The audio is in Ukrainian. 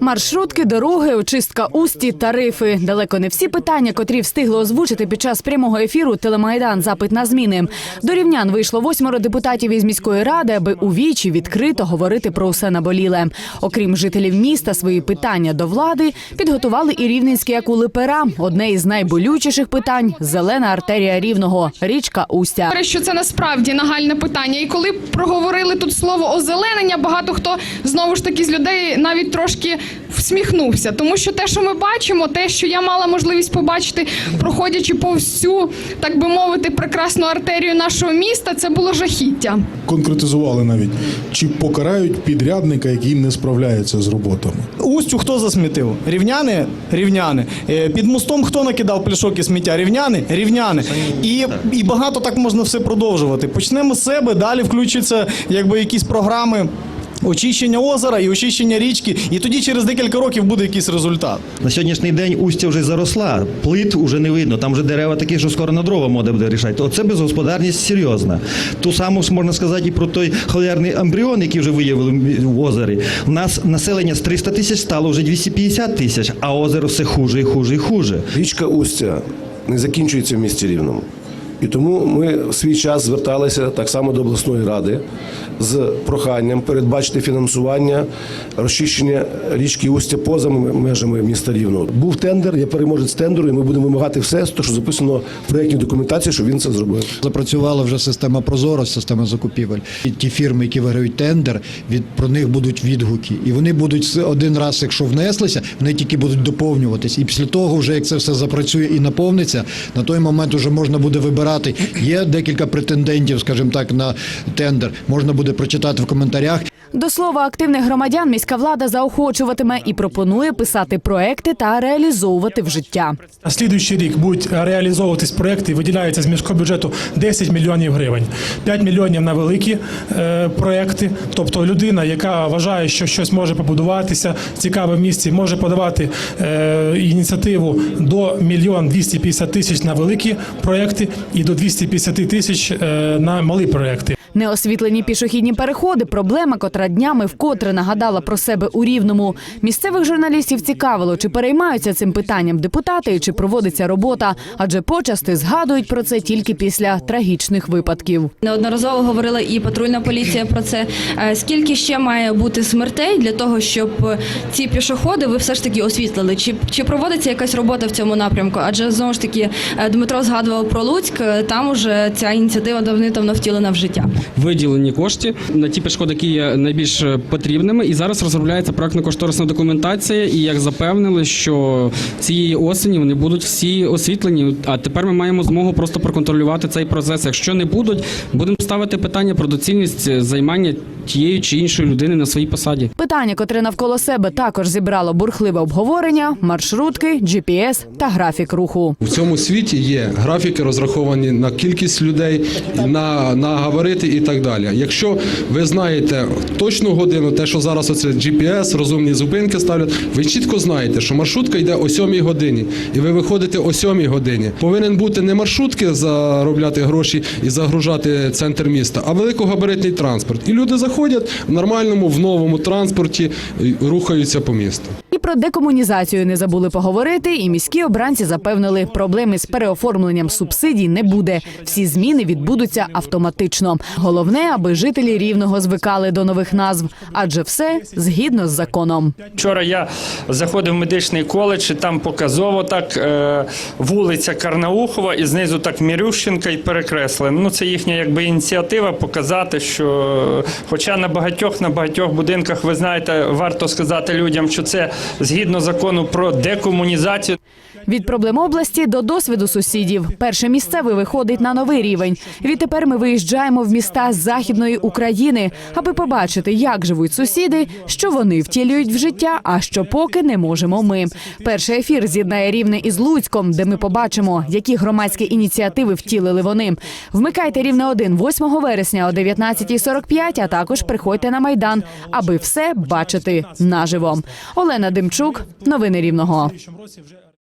Маршрутки, дороги, очистка усті, тарифи. Далеко не всі питання, котрі встигли озвучити під час прямого ефіру Телемайдан запит на зміни. До рівнян вийшло восьмеро депутатів із міської ради, аби у вічі відкрито говорити про усе наболіле. Окрім жителів міста, свої питання до влади підготували і рівненські акули пера. Одне із найболючіших питань зелена артерія рівного річка Устя. що це насправді нагальне питання. І коли проговорили тут слово озеленення, багато хто знову ж таки з людей навіть трошки всміхнувся. Тому що те, що ми бачимо, те, що я мала можливість побачити, проходячи по всю, так би мовити, прекрасну артерію нашого міста, це було жахіття. конкретизували навіть, чи покарають підрядника, який не справляється з роботами. Устю хто засмітив? Рівняни? Рівняни. Е, Під мостом хто накидав пляшок і сміття? Рівняни? Рівняни. І, і багато так можна все продовжувати. Почнемо з себе, далі включаться якби якісь програми. Очищення озера і очищення річки, і тоді через декілька років буде якийсь результат. На сьогоднішній день устя вже заросла, плит вже не видно. Там вже дерева такі, що скоро на дрова мода буде рішати. Оце безгосподарність серйозна. Ту саму ж можна сказати і про той холерний ембріон, який вже виявили в озері. У нас населення з 300 тисяч стало вже 250 тисяч, а озеро все хуже і хуже і хуже. Річка Устя не закінчується в місті Рівному. І тому ми в свій час зверталися так само до обласної ради з проханням передбачити фінансування розчищення річки Устя поза межами міста Рівного. Був тендер, я переможець тендеру, і ми будемо вимагати все, що записано в проєктній документації, щоб він це зробив. Запрацювала вже система Прозоро, система закупівель. І ті фірми, які виграють тендер, від про них будуть відгуки. І вони будуть один раз, якщо внеслися, вони тільки будуть доповнюватись. І після того, вже як це все запрацює і наповниться, на той момент вже можна буде вибирати. Є декілька претендентів, скажімо так, на тендер. Можна буде прочитати в коментарях. До слова, активних громадян міська влада заохочуватиме і пропонує писати проекти та реалізовувати в життя. На слідуючий рік будуть реалізовуватись проекти, виділяється з міського бюджету 10 мільйонів гривень, 5 мільйонів на великі е, проекти. Тобто людина, яка вважає, що щось може побудуватися цікаве в місті, може подавати е, ініціативу до мільйон 250 тисяч на великі проекти і до 250 тисяч е, на малі проекти. Неосвітлені пішохідні переходи проблема, котра днями вкотре нагадала про себе у рівному. Місцевих журналістів цікавило, чи переймаються цим питанням депутати, і чи проводиться робота, адже почасти згадують про це тільки після трагічних випадків. Неодноразово говорила і патрульна поліція про це. Е, Скільки ще має бути смертей для того, щоб е, ці пішоходи ви все ж таки освітлили? Чи, чи проводиться якась робота в цьому напрямку? Адже знову ж таки е, Дмитро згадував про Луцьк. Там уже ця ініціатива давним-давно втілена в життя. Виділені кошти на ті перешкоди, які є найбільш потрібними. І зараз розробляється проектно-кошторисна документація. І як запевнили, що цієї осені вони будуть всі освітлені. А тепер ми маємо змогу просто проконтролювати цей процес. Якщо не будуть, будемо ставити питання про доцільність займання тієї чи іншої людини на своїй посаді. Питання, котре навколо себе також зібрало бурхливе обговорення, маршрутки, GPS та графік руху. В цьому світі є графіки, розраховані на кількість людей, на, на габарити і так далі. Якщо ви знаєте точну годину, те, що зараз оце GPS, розумні зупинки ставлять, ви чітко знаєте, що маршрутка йде о 7 годині, і ви виходите о 7 годині. Повинен бути не маршрутки заробляти гроші і загружати центр міста, а великогабаритний транспорт. І люди заходять в нормальному, в новому транспорті, рухаються по місту. Про декомунізацію не забули поговорити. І міські обранці запевнили, проблеми з переоформленням субсидій не буде. Всі зміни відбудуться автоматично. Головне, аби жителі рівного звикали до нових назв, адже все згідно з законом. Вчора я заходив в медичний коледж, і там показово так е, вулиця Карнаухова, і знизу так Мірющенка і перекреслено. Ну це їхня якби ініціатива показати, що хоча на багатьох на багатьох будинках, ви знаєте, варто сказати людям, що це згідно закону про декомунізацію. Від проблем області до досвіду сусідів. Перший місцевий виходить на новий рівень. Відтепер ми виїжджаємо в міста західної України, аби побачити, як живуть сусіди, що вони втілюють в життя, а що поки не можемо ми. Перший ефір з'єднає рівне із Луцьком, де ми побачимо, які громадські ініціативи втілили вони. Вмикайте рівне 1 8 вересня о 19.45, а також приходьте на майдан, аби все бачити наживо. Олена Демчук, новини рівного.